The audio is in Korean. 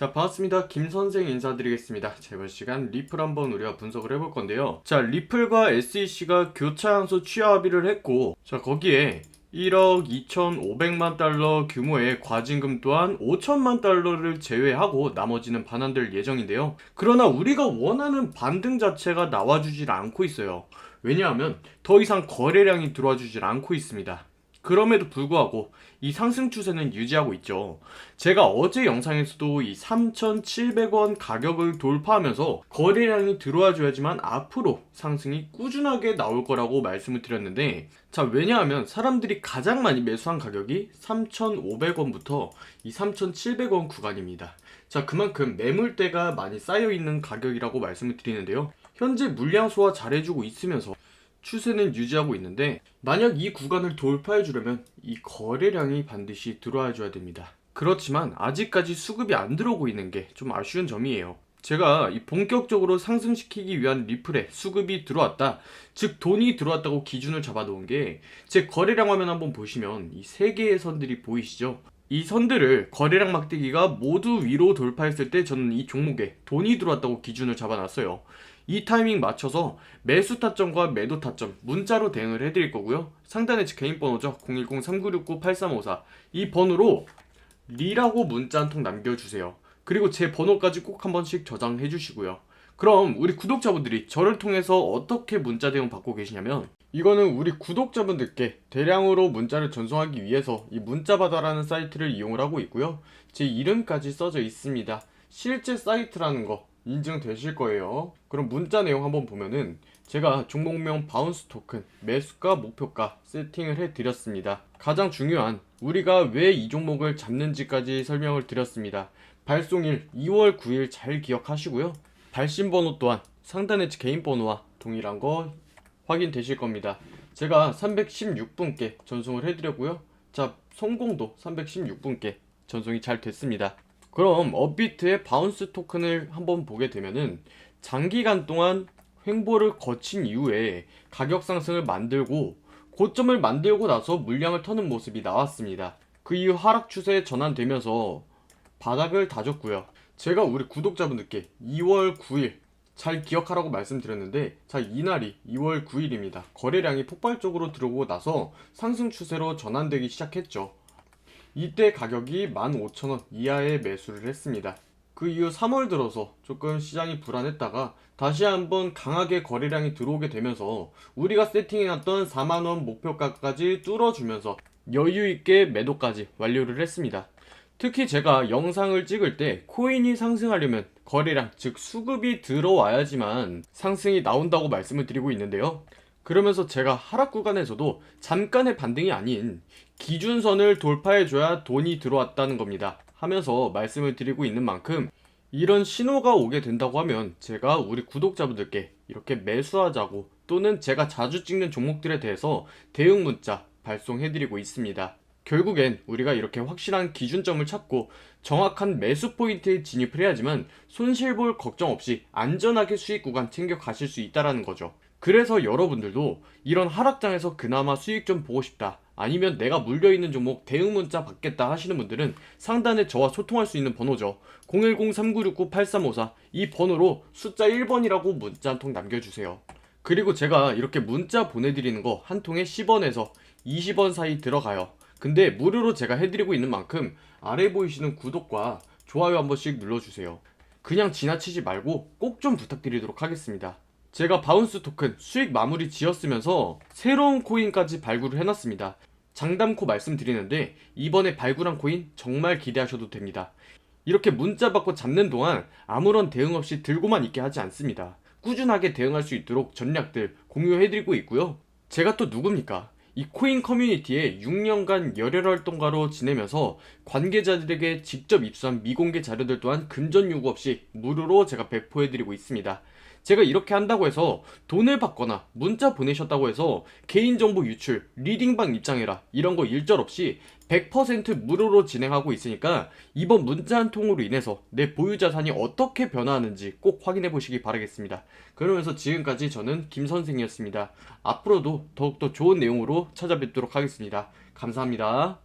자, 반갑습니다. 김 선생 인사드리겠습니다. 자, 이번 시간 리플 한번 우리가 분석을 해볼 건데요. 자, 리플과 SEC가 교차 향수 취하 합의를 했고, 자, 거기에 1억 2,500만 달러 규모의 과징금 또한 5천만 달러를 제외하고 나머지는 반환될 예정인데요. 그러나 우리가 원하는 반등 자체가 나와주질 않고 있어요. 왜냐하면 더 이상 거래량이 들어와 주질 않고 있습니다. 그럼에도 불구하고 이 상승 추세는 유지하고 있죠. 제가 어제 영상에서도 이 3,700원 가격을 돌파하면서 거래량이 들어와 줘야지만 앞으로 상승이 꾸준하게 나올 거라고 말씀을 드렸는데 자, 왜냐하면 사람들이 가장 많이 매수한 가격이 3,500원부터 이 3,700원 구간입니다. 자, 그만큼 매물대가 많이 쌓여 있는 가격이라고 말씀을 드리는데요. 현재 물량 소화 잘해주고 있으면서 추세는 유지하고 있는데 만약 이 구간을 돌파해 주려면 이 거래량이 반드시 들어와 줘야 됩니다. 그렇지만 아직까지 수급이 안 들어오고 있는 게 좀 아쉬운 점이에요. 제가 이 본격적으로 상승시키기 위한 리플에 수급이 들어왔다. 즉 돈이 들어왔다고 기준을 잡아 놓은 게 제 거래량 화면 한번 보시면 이 세 개의 선들이 보이시죠? 이 선들을 거래량 막대기가 모두 위로 돌파했을 때 저는 이 종목에 돈이 들어왔다고 기준을 잡아놨어요. 이 타이밍 맞춰서 매수 타점과 매도 타점 문자로 대응을 해드릴 거고요. 상단에 제 개인 번호죠. 010-3969-8354 이 번호로 리라고 문자 한 통 남겨주세요. 그리고 제 번호까지 꼭 한 번씩 저장해 주시고요. 그럼 우리 구독자분들이 저를 통해서 어떻게 문자 대응 받고 계시냐면 이거는 우리 구독자분들께 대량으로 문자를 전송하기 위해서 이 문자바다라는 사이트를 이용을 하고 있고요. 제 이름까지 써져 있습니다. 실제 사이트라는 거 인증되실 거예요. 그럼 문자 내용 한번 보면은 제가 종목명 바운스 토큰 매수가 목표가 세팅을 해 드렸습니다. 가장 중요한 우리가 왜 이 종목을 잡는지까지 설명을 드렸습니다. 발송일 2월 9일 잘 기억하시고요. 발신 번호 또한 상단에 제 개인 번호와 동일한 거 확인되실 겁니다. 제가 316분께 전송을 해드렸고요. 자, 성공도 316분께 전송이 잘 됐습니다. 그럼 업비트의 바운스 토큰을 한번 보게 되면은 장기간 동안 횡보를 거친 이후에 가격 상승을 만들고 고점을 만들고 나서 물량을 터는 모습이 나왔습니다. 그 이후 하락 추세에 전환되면서 바닥을 다졌고요. 제가 우리 구독자분들께 2월 9일 잘 기억하라고 말씀드렸는데 자 이날이 2월 9일입니다. 거래량이 폭발적으로 들어오고 나서 상승 추세로 전환되기 시작했죠. 이때 가격이 15,000원 이하의 매수를 했습니다. 그 이후 3월 들어서 조금 시장이 불안했다가 다시 한번 강하게 거래량이 들어오게 되면서 우리가 세팅해놨던 4만원 목표가까지 뚫어주면서 여유있게 매도까지 완료를 했습니다. 특히 제가 영상을 찍을 때 코인이 상승하려면 거래량, 즉 수급이 들어와야지만 상승이 나온다고 말씀을 드리고 있는데요. 그러면서 제가 하락 구간에서도 잠깐의 반등이 아닌 기준선을 돌파해줘야 돈이 들어왔다는 겁니다. 하면서 말씀을 드리고 있는 만큼 이런 신호가 오게 된다고 하면 제가 우리 구독자분들께 이렇게 매수하자고 또는 제가 자주 찍는 종목들에 대해서 대응 문자 발송해드리고 있습니다. 결국엔 우리가 이렇게 확실한 기준점을 찾고 정확한 매수 포인트에 진입을 해야지만 손실 볼 걱정 없이 안전하게 수익 구간 챙겨 가실 수 있다라는 거죠. 그래서 여러분들도 이런 하락장에서 그나마 수익 좀 보고 싶다. 아니면 내가 물려있는 종목 대응 문자 받겠다 하시는 분들은 상단에 저와 소통할 수 있는 번호죠. 010-3969-8354 이 번호로 숫자 1번이라고 문자 한 통 남겨주세요. 그리고 제가 이렇게 문자 보내드리는 거 한 통에 10원에서 20원 사이 들어가요. 근데 무료로 제가 해드리고 있는 만큼 아래 보이시는 구독과 좋아요 한 번씩 눌러주세요. 그냥 지나치지 말고 꼭 좀 부탁드리도록 하겠습니다. 제가 바운스 토큰 수익 마무리 지었으면서 새로운 코인까지 발굴을 해놨습니다. 장담코 말씀드리는데 이번에 발굴한 코인 정말 기대하셔도 됩니다. 이렇게 문자 받고 잡는 동안 아무런 대응 없이 들고만 있게 하지 않습니다. 꾸준하게 대응할 수 있도록 전략들 공유해드리고 있고요. 제가 또 누굽니까? 이 코인 커뮤니티에 6년간 열혈 활동가로 지내면서 관계자들에게 직접 입수한 미공개 자료들 또한 금전 요구 없이 무료로 제가 배포해드리고 있습니다. 제가 이렇게 한다고 해서 돈을 받거나 문자 보내셨다고 해서 개인정보 유출, 리딩방 입장해라 이런 거 일절 없이 100% 무료로 진행하고 있으니까 이번 문자 한 통으로 인해서 내 보유 자산이 어떻게 변화하는지 꼭 확인해 보시기 바라겠습니다. 그러면서 지금까지 저는 김 선생이었습니다. 앞으로도 더욱더 좋은 내용으로 찾아뵙도록 하겠습니다. 감사합니다.